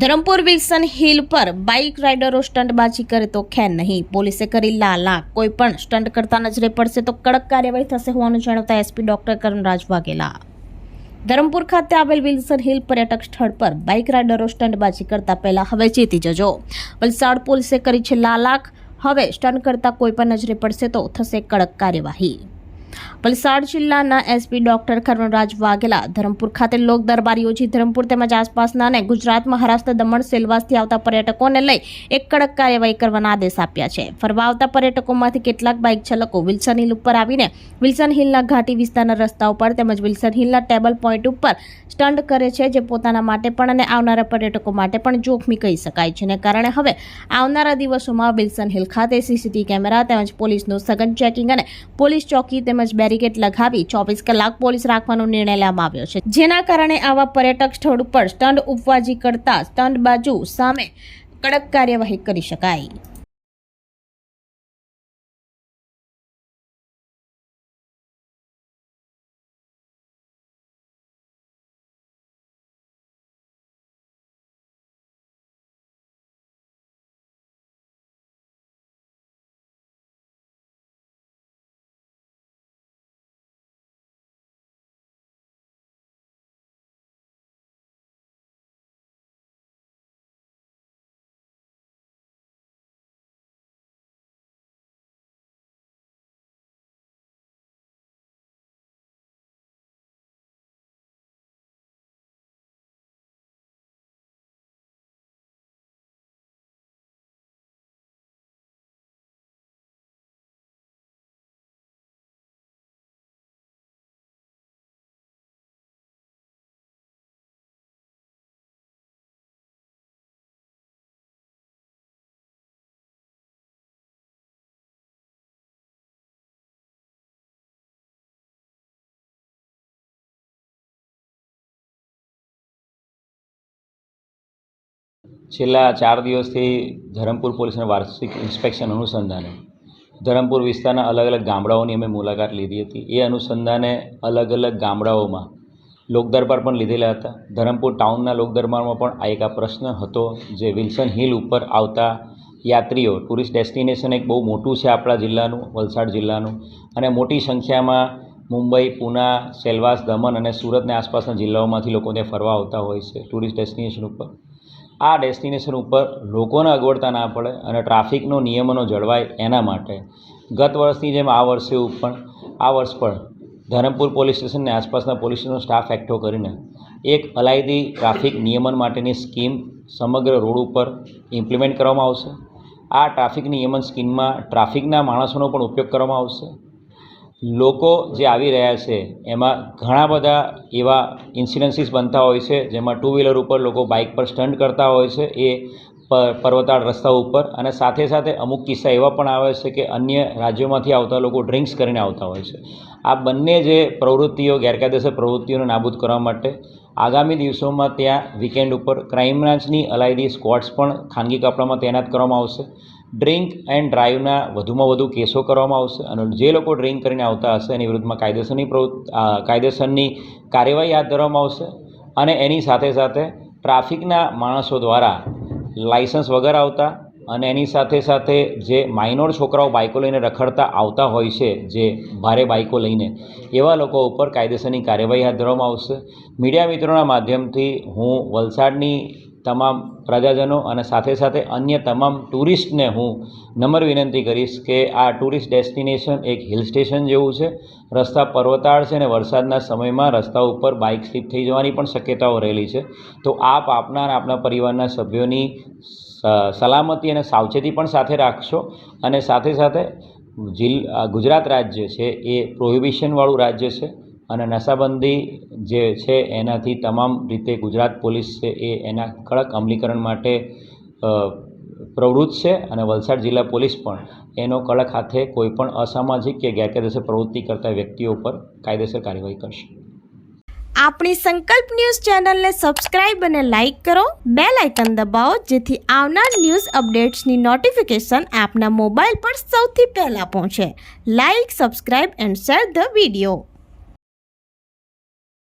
Dharampur Wilson Hill પર bike રાઇડરો સ્ટંટબાજી કરે તો ખેર નહીં. પોલીસે કરી લાલા. કોઈ પણ સ્ટંટ કરતા નજરે પડશે તો કડક કાર્યવાહી થશે હોવાનું જણાવતા એસપી ડોક્ટર કરણરાજ વાઘેલા. ધરમપુર ખાતે આવેલ વિલ્સન હિલ પર્યટક સ્થળ પર બાઇક રાઇડરો સ્ટંટબાજી કરતા પહેલા હવે ચેતી જજો. વલસાડ પોલીસે કરી છે લાલાક. હવે સ્ટન્ટ કરતા કોઈ પણ નજરે પડશે તો થશે કડક કાર્યવાહી. વલસાડ જિલ્લાના એસપી ડોક્ટર કરણરાજ વાઘેલા ધરમપુર ખાતે લોક દરબાર યોજી ધરમપુર તેમજ આસપાસના અને ગુજરાત મહારાષ્ટ્ર દમણ સેલવાસથી આવતા પર્યટકોને લઈ એક કડક કાર્યવાહી કરવાના આદેશ આપ્યા છે. ફરવા આવતા પર્યટકોમાંથી કેટલાક બાઇક ચાલકો વિલ્સન હિલ ઉપર આવીને વિલ્સન હિલના ઘાટી વિસ્તારના રસ્તા ઉપર તેમજ વિલ્સન હિલના ટેબલ પોઈન્ટ ઉપર સ્ટન્ટ કરે છે, જે પોતાના માટે પણ અને આવનારા પર્યટકો માટે પણ જોખમી કહી શકાય છે. ને કારણે હવે આવનારા દિવસોમાં વિલ્સન હિલ ખાતે સીસીટીવી કેમેરા તેમજ પોલીસનું સઘન ચેકિંગ અને પોલીસ ચોકી તેમજ બેરિકેડ લગાવી ચોવીસ કલાક પોલીસ રાખવાનો નિર્ણય લેવામાં આવ્યો છે. જેના કારણે આવા પર્યટક સ્થળ ઉપર સ્ટંટ ઉપવાજી કરતા સ્ટંટ બાજુ સામે કડક કાર્યવાહી કરી શકાય. છેલ્લા ચાર દિવસથી ધરમપુર પોલીસના વાર્ષિક ઇન્સ્પેક્શન અનુસંધાને ધરમપુર વિસ્તારના અલગ અલગ ગામડાઓની અમે મુલાકાત લીધી હતી. એ અનુસંધાને અલગ અલગ ગામડાઓમાં લોકદરબાર પણ લીધેલા હતા. ધરમપુર ટાઉનના લોકદરબારમાં પણ આ એક આ પ્રશ્ન હતો જે વિલ્સન હિલ ઉપર આવતા યાત્રીઓ, ટુરિસ્ટ ડેસ્ટિનેશન એક બહુ મોટું છે આપણા જિલ્લાનું, વલસાડ જિલ્લાનું. અને મોટી સંખ્યામાં મુંબઈ, પુના, સેલવાસ, દમણ અને સુરતને આસપાસના જિલ્લાઓમાંથી લોકો ત્યાં ફરવા આવતા હોય છે ટુરિસ્ટ ડેસ્ટિનેશન ઉપર. આ ડેસ્ટિનેશન ઉપર લોકોને અગવડતા ના પડે અને ટ્રાફિકનો નિયમોનો જળવાય એના માટે. ગત વર્ષની જેમ આ વર્ષે પણ, આ વર્ષ પણ ધરમપુર પોલીસ સ્ટેશનને આસપાસના પોલીસ સ્ટેશનનો સ્ટાફ એકઠો કરીને એક અલાયદી ટ્રાફિક નિયમન માટેની સ્કીમ સમગ્ર રોડ ઉપર ઇમ્પ્લિમેન્ટ કરવામાં આવશે. આ ટ્રાફિક નિયમન સ્કીમમાં ટ્રાફિકના માણસોનો પણ ઉપયોગ કરવામાં આવશે. લોકો જે આવી રહ્યા છે, એમાં ઘણા બધા એવા ઇન્સિડન્સીસ બનતા હોય છે, જેમાં ટુ વ્હીલર ઉપર લોકો બાઇક પર સ્ટન્ટ કરતા હોય છે, એ પર્વતાળ રસ્તા ઉપર. અને સાથે સાથે અમુક કિસ્સા એવા પણ આવે છે કે અન્ય રાજ્યોમાંથી આવતા લોકો ડ્રિંક્સ કરીને આવતા હોય છે. આ બંને જે પ્રવૃત્તિઓ, ગેરકાયદેસર પ્રવૃત્તિઓને નાબૂદ કરવા માટે આગામી દિવસોમાં ત્યાં વીકેન્ડ ઉપર ક્રાઇમ બ્રાન્ચની અલાયદી સ્ક્વોડ્સ પણ ખાનગી કપડામાં તૈનાત કરવામાં આવશે. ડ્રિંક એન્ડ ડ્રાઈવના વધુમાં વધુ કેસો કરવામાં આવશે અને જે લોકો ડ્રિંક કરીને આવતા હશે એની વિરુદ્ધમાં કાયદેસરની પ્રવૃત્તિ કાયદેસરની કાર્યવાહી હાથ ધરવામાં આવશે અને એની સાથે સાથે ટ્રાફિકના માણસો દ્વારા લાઇસન્સ વગર આવતા અને એની સાથે સાથે જે માઇનોર છોકરાઓ બાઇકો લઈને રખડતા આવતા હોય છે, જે ભારે બાઇકો લઈને, એવા લોકો ઉપર કાયદેસરની કાર્યવાહી હાથ ધરવામાં આવશે. મીડિયા મિત્રોના માધ્યમથી હું વલસાડની તમામ પ્રજાજનો અને સાથે સાથે અન્ય તમામ ટુરિસ્ટને હું નમ્ર વિનંતી કરીશ કે આ ટુરિસ્ટ ડેસ્ટિનેશન એક હિલ સ્ટેશન જેવું છે. રસ્તા પર્વતાળ છે અને વરસાદના સમયમાં રસ્તા ઉપર બાઇક સ્લીપ થઈ જવાની પણ શક્યતાઓ રહેલી છે. તો આપ આપના અને આપના પરિવારના સભ્યોની સલામતી અને સાવચેતી પણ સાથે રાખશો અને સાથે સાથે જિલ્લા ગુજરાત રાજ્ય છે એ પ્રોહિબિશનવાળું રાજ્ય છે. અને નશાબંધી જે છે એનાથી તમામ રીતે ગુજરાત પોલીસ છે એ એના કડક અમલીકરણ માટે પ્રવૃત્ત છે અને વલસાડ જિલ્લા પોલીસ પણ એનો કડક હાથે કોઈપણ અસામાજિક કે ગેરકાયદેસર પ્રવૃત્તિ કરતા વ્યક્તિઓ પર કાયદેસર કાર્યવાહી કરશે. આપણી સંકલ્પ ન્યૂઝ ચેનલને સબસ્ક્રાઇબ અને લાઇક કરો. બે લાઇકન દબાવો જેથી આવનાર ન્યૂઝ અપડેટ્સની નોટિફિકેશન આપના મોબાઈલ પર સૌથી પહેલાં પહોંચે. Like, subscribe and share the video.